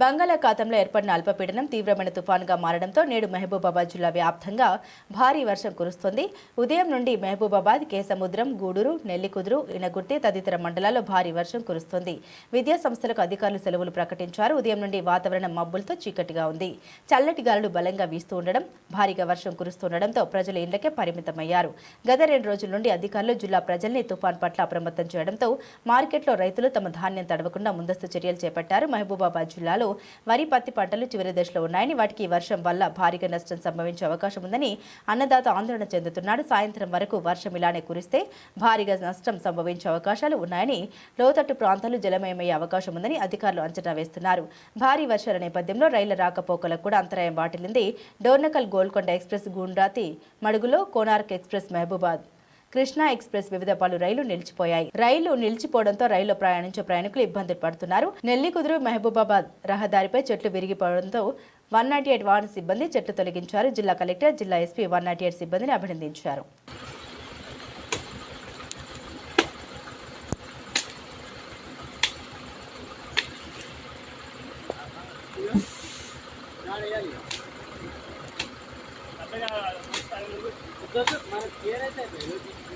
బంగాళాఖాతంలో ఏర్పడిన అల్పపీడనం తీవ్రమైన తుఫానుగా మారడంతో నేడు మహబూబాబాద్ జిల్లా వ్యాప్తంగా భారీ వర్షం కురుస్తోంది. ఉదయం నుండి మహబూబాబాద్ కేసముద్రం గూడూరు నెల్లికుదురు ఇనగుర్తి తదితర మండలాల్లో భారీ వర్షం కురుస్తోంది. విద్యా సంస్థలకు అధికారులు సెలవులు ప్రకటించారు. ఉదయం నుండి వాతావరణం మబ్బులతో చీకటిగా ఉంది. చల్లటి గాలులు బలంగా వీస్తూ ఉండడం భారీగా వర్షం కురుస్తుండడంతో ప్రజలు ఇండ్లకే పరిమితమయ్యారు. గత రెండు రోజుల నుండి అధికారులు జిల్లా ప్రజల్ని తుఫాన్ పట్ల అప్రమత్తం చేయడంతో మార్కెట్లో రైతులు తమ ధాన్యం తడవకుండా ముందస్తు చర్యలు చేపట్టారు. మహబూబాబాద్ జిల్లాలో వరి పత్తి పంటలు చివరి దశలో ఉన్నాయని వాటికి వర్షం వల్ల భారీగా నష్టం సంభవించే అవకాశం ఉందని అన్నదాత ఆందోళన చెందుతున్నాడు. సాయంత్రం వరకు వర్షం ఇలానే కురిస్తే భారీగా నష్టం సంభవించే అవకాశాలు ఉన్నాయని లోతట్టు ప్రాంతాలు జలమయమయ్యే అవకాశం ఉందని అధికారులు అంచనా వేస్తున్నారు. భారీ వర్షాల నేపథ్యంలో రైళ్ళ రాకపోకలకు కూడా అంతరాయం వాటిల్లింది. డోర్నకల్ గోల్కొండ ఎక్స్ప్రెస్ గుండ్రాతి మడుగులో కోనార్క్ ఎక్స్ప్రెస్ మహబూబాద్. కృష్ణా ఎక్స్ప్రెస్ వివిధ పలు రైళ్ళు నిలిచిపోయాయి. రైలు నిలిచిపోవడంతో రైల్లో ప్రయాణించే ప్రయాణికులు ఇబ్బందులు పడుతున్నారు. నెల్లికుదురు మహబూబాబాద్ రహదారిపై చెట్లు విరిగిపోవడంతో వన్ నాట్ ఎయిట్ వాహన సిబ్బంది చెట్లు తొలగించారు. జిల్లా కలెక్టర్ జిల్లా ఎస్పీ వన్ నాట్ ఎయిట్ సిబ్బందిని అభినందించారు.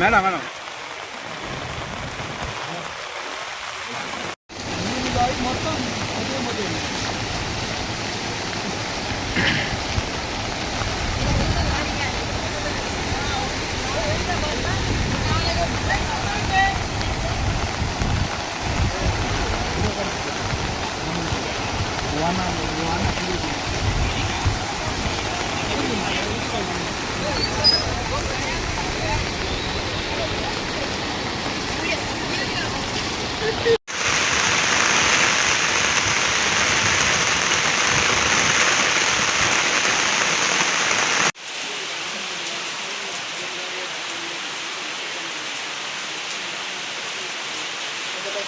ম্যাডাম ম্যাডাম మొత్తం అదే మొదలు one hour.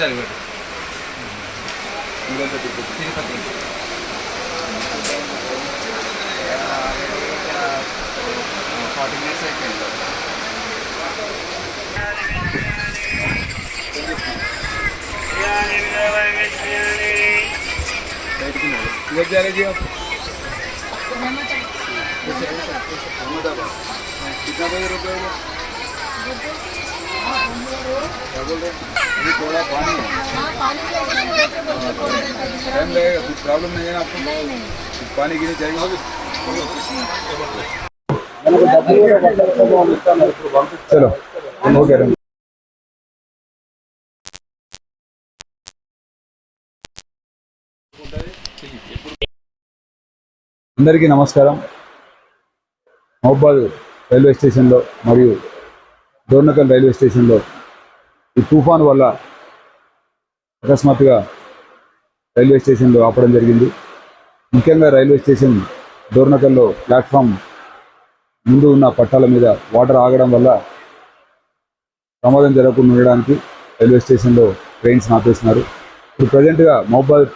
ఇటుసారి పెట్టు తిరుపతి ఫార్టీ మినిట్స్ అయిపోయింది कितना रुपये प्रॉब्लम नहीं है आपको नहीं नहीं पानी गिरी चाहिए చలో ఓకే రండి అందరికీ నమస్కారం మహబాద్ రైల్వే స్టేషన్లో మరియు డోర్నకల్ రైల్వే స్టేషన్లో ఈ తుఫాను వల్ల అకస్మాత్తుగా రైల్వే స్టేషన్లో ఆపడం జరిగింది. ముఖ్యంగా రైల్వే స్టేషన్ డోర్నకల్లో ప్లాట్ఫామ్ ముందు ఉన్న పట్టాల మీద వాటర్ ఆగడం వల్ల ప్రమాదం జరగకుండా ఉండడానికి రైల్వే స్టేషన్లో ట్రైన్స్ ఆపేస్తున్నారు. ఇప్పుడు ప్రజెంట్గా మహబాద్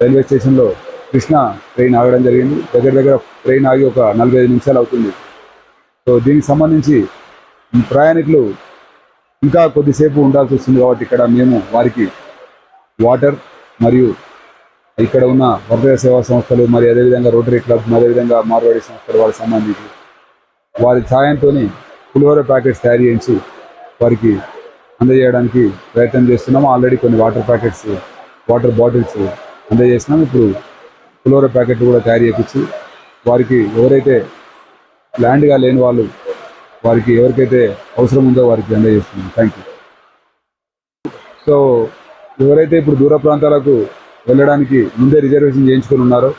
రైల్వే స్టేషన్లో కృష్ణ ట్రైన్ ఆగడం జరిగింది. దగ్గర దగ్గర ట్రైన్ ఆగి ఒక నలభై ఐదు నిమిషాలు అవుతుంది. సో దీనికి సంబంధించి ప్రయాణికులు ఇంకా కొద్దిసేపు ఉండాల్సి వస్తుంది కాబట్టి ఇక్కడ మేము వారికి వాటర్ మరియు ఇక్కడ ఉన్న వరద సేవా సంస్థలు మరి అదేవిధంగా రోటరీ క్లబ్ అదేవిధంగా మార్వాడి సంస్థలు వారికి సంబంధించి వారి సాయంతో పులిహోర ప్యాకెట్స్ తయారు చేయించి వారికి అందజేయడానికి ప్రయత్నం చేస్తున్నాము. ఆల్రెడీ కొన్ని వాటర్ ప్యాకెట్స్ వాటర్ బాటిల్స్ అందజేసినాం. ఇప్పుడు పులిహోర ప్యాకెట్ కూడా తయారు చేయించి వారికి ఎవరైతే ల్యాండ్గా లేని వాళ్ళు వారికి ఎవరికైతే అవసరం ఉందో వారికి అందజేస్తున్నాం. థ్యాంక్ యూ సో ఎవరైతే ఇప్పుడు దూర ప్రాంతాలకు వెళ్ళడానికి ముందే రిజర్వేషన్ చేయించుకొని ఉన్నారో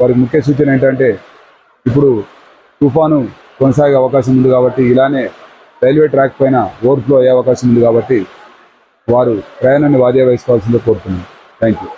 వారికి ముఖ్య సూచన ఏంటంటే ఇప్పుడు తుఫాను కొనసాగే అవకాశం ఉంది కాబట్టి ఇలానే రైల్వే ట్రాక్ పైన ఓవర్ఫ్లో అయ్యే అవకాశం ఉంది కాబట్టి వారు ప్రయాణాన్ని వాయిదా వేసుకోవాల్సిందో కోరుతున్నాను థ్యాంక్ యూ